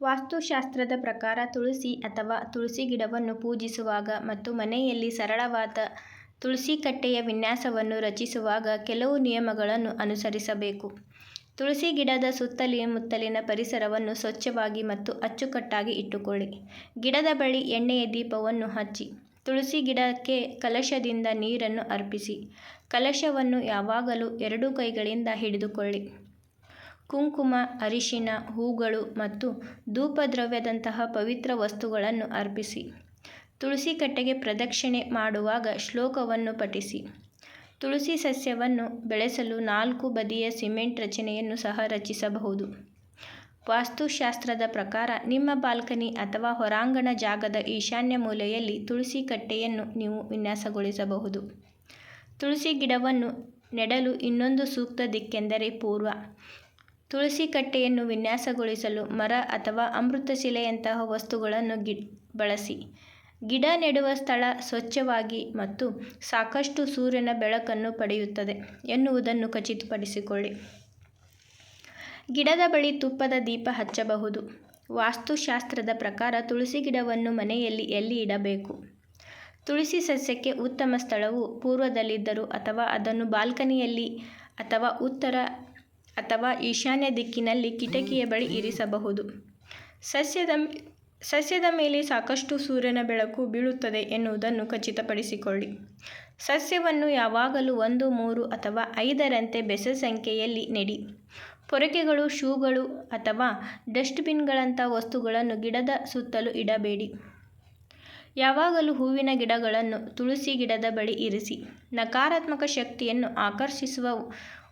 ವಾಸ್ತುಶಾಸ್ತ್ರದ ಪ್ರಕಾರ ತುಳಸಿ ಅಥವಾ ತುಳಸಿ ಗಿಡವನ್ನು ಪೂಜಿಸುವಾಗ ಮತ್ತು ಮನೆಯಲ್ಲಿ ಸರಳವಾದ ತುಳಸಿ ಕಟ್ಟೆಯ ವಿನ್ಯಾಸವನ್ನು ರಚಿಸುವಾಗ ಕೆಲವು ನಿಯಮಗಳನ್ನು ಅನುಸರಿಸಬೇಕು. ತುಳಸಿ ಗಿಡದ ಸುತ್ತಮುತ್ತಲಿನ ಪರಿಸರವನ್ನು ಸ್ವಚ್ಛವಾಗಿ ಮತ್ತು ಅಚ್ಚುಕಟ್ಟಾಗಿ ಇಟ್ಟುಕೊಳ್ಳಿ. ಗಿಡದ ಬಳಿ ಎಣ್ಣೆಯ ದೀಪವನ್ನು ಹಚ್ಚಿ, ತುಳಸಿ ಗಿಡಕ್ಕೆ ಕಲಶದಿಂದ ನೀರನ್ನು ಅರ್ಪಿಸಿ. ಕಲಶವನ್ನು ಯಾವಾಗಲೂ ಎರಡೂ ಕೈಗಳಿಂದ ಹಿಡಿದುಕೊಳ್ಳಿ. ಕುಂಕುಮ, ಅರಿಶಿನ, ಹೂಗಳು ಮತ್ತು ಧೂಪದ್ರವ್ಯದಂತಹ ಪವಿತ್ರ ವಸ್ತುಗಳನ್ನು ಅರ್ಪಿಸಿ. ತುಳಸಿ ಕಟ್ಟೆಗೆ ಪ್ರದಕ್ಷಿಣೆ ಮಾಡುವಾಗ ಶ್ಲೋಕವನ್ನು ಪಠಿಸಿ. ತುಳಸಿ ಸಸ್ಯವನ್ನು ಬೆಳೆಸಲು ನಾಲ್ಕು ಬದಿಯ ಸಿಮೆಂಟ್ ರಚನೆಯನ್ನು ಸಹ ರಚಿಸಬಹುದು. ವಾಸ್ತುಶಾಸ್ತ್ರದ ಪ್ರಕಾರ ನಿಮ್ಮ ಬಾಲ್ಕನಿ ಅಥವಾ ಹೊರಾಂಗಣ ಜಾಗದ ಈಶಾನ್ಯ ಮೂಲೆಯಲ್ಲಿ ತುಳಸಿ ಕಟ್ಟೆಯನ್ನು ನೀವು ವಿನ್ಯಾಸಗೊಳಿಸಬಹುದು. ತುಳಸಿ ಗಿಡವನ್ನು ನೆಡಲು ಇನ್ನೊಂದು ಸೂಕ್ತ ದಿಕ್ಕೆಂದರೆ ಪೂರ್ವ. ತುಳಸಿ ಕಟ್ಟೆಯನ್ನು ವಿನ್ಯಾಸಗೊಳಿಸಲು ಮರ ಅಥವಾ ಅಮೃತಶಿಲೆಯಂತಹ ವಸ್ತುಗಳನ್ನು ಬಳಸಿ. ಗಿಡ ನೆಡುವ ಸ್ಥಳ ಸ್ವಚ್ಛವಾಗಿ ಮತ್ತು ಸಾಕಷ್ಟು ಸೂರ್ಯನ ಬೆಳಕನ್ನು ಪಡೆಯುತ್ತದೆ ಎನ್ನುವುದನ್ನು ಖಚಿತಪಡಿಸಿಕೊಳ್ಳಿ. ಗಿಡದ ಬಳಿ ತುಪ್ಪದ ದೀಪ ಹಚ್ಚಬಹುದು. ವಾಸ್ತುಶಾಸ್ತ್ರದ ಪ್ರಕಾರ ತುಳಸಿ ಗಿಡವನ್ನು ಮನೆಯಲ್ಲಿ ಎಲ್ಲಿ ಇಡಬೇಕು. ತುಳಸಿ ಸಸ್ಯಕ್ಕೆ ಉತ್ತಮ ಸ್ಥಳವು ಪೂರ್ವದಲ್ಲಿದ್ದರೂ ಅಥವಾ ಅದನ್ನು ಬಾಲ್ಕನಿಯಲ್ಲಿ ಅಥವಾ ಉತ್ತರ ಅಥವಾ ಈಶಾನ್ಯ ದಿಕ್ಕಿನಲ್ಲಿ ಕಿಟಕಿಯ ಬಳಿ ಇರಿಸಬಹುದು. ಸಸ್ಯದ ಸಸ್ಯದ ಮೇಲೆ ಸಾಕಷ್ಟು ಸೂರ್ಯನ ಬೆಳಕು ಬೀಳುತ್ತದೆ ಎನ್ನುವುದನ್ನು ಖಚಿತಪಡಿಸಿಕೊಳ್ಳಿ. ಸಸ್ಯವನ್ನು ಯಾವಾಗಲೂ ಒಂದು, ಮೂರು ಅಥವಾ ಐದರಂತೆ ಬೆಸ ಸಂಖ್ಯೆಯಲ್ಲಿ ನೆಡಿ. ಪೊರಕೆಗಳು, ಶೂಗಳು ಅಥವಾ ಡಸ್ಟ್ಬಿನ್ಗಳಂಥ ವಸ್ತುಗಳನ್ನು ಗಿಡದ ಸುತ್ತಲೂ ಇಡಬೇಡಿ. ಯಾವಾಗಲೂ ಹೂವಿನ ಗಿಡಗಳನ್ನು ತುಳಸಿ ಗಿಡದ ಬಳಿ ಇರಿಸಿ. ನಕಾರಾತ್ಮಕ ಶಕ್ತಿಯನ್ನು ಆಕರ್ಷಿಸುವ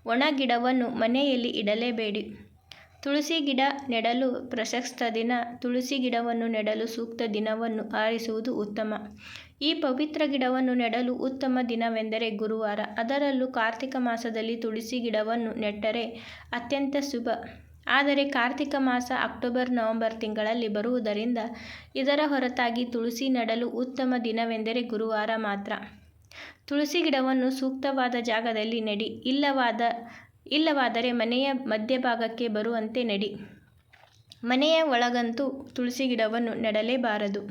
ಒಣ ಗಿಡವನ್ನು ಮನೆಯಲ್ಲಿ ಇಡಲೇಬೇಡಿ. ತುಳಸಿ ಗಿಡ ನೆಡಲು ಪ್ರಶಸ್ತ ದಿನ, ತುಳಸಿ ಗಿಡವನ್ನು ನೆಡಲು ಸೂಕ್ತ ದಿನವನ್ನು ಆರಿಸುವುದು ಉತ್ತಮ. ಈ ಪವಿತ್ರ ಗಿಡವನ್ನು ನೆಡಲು ಉತ್ತಮ ದಿನವೆಂದರೆ ಗುರುವಾರ. ಅದರಲ್ಲೂ ಕಾರ್ತಿಕ ಮಾಸದಲ್ಲಿ ತುಳಸಿ ಗಿಡವನ್ನು ನೆಟ್ಟರೆ ಅತ್ಯಂತ ಶುಭ. ಆದರೆ ಕಾರ್ತಿಕ ಮಾಸ ಅಕ್ಟೋಬರ್, ನವೆಂಬರ್ ತಿಂಗಳಲ್ಲಿ ಬರುವುದರಿಂದ ಇದರ ಹೊರತಾಗಿ ತುಳಸಿ ನೆಡಲು ಉತ್ತಮ ದಿನವೆಂದರೆ ಗುರುವಾರ ಮಾತ್ರ. ತುಳಸಿ ಗಿಡವನ್ನು ಸೂಕ್ತವಾದ ಜಾಗದಲ್ಲಿ ನೆಡಿ. ಇಲ್ಲವಾದರೆ ಮನೆಯ ಮಧ್ಯಭಾಗಕ್ಕೆ ಬರುವಂತೆ ನೆಡಿ. ಮನೆಯ ಒಳಗಂತೂ ತುಳಸಿ ಗಿಡವನ್ನು ನೆಡಲೇಬಾರದು.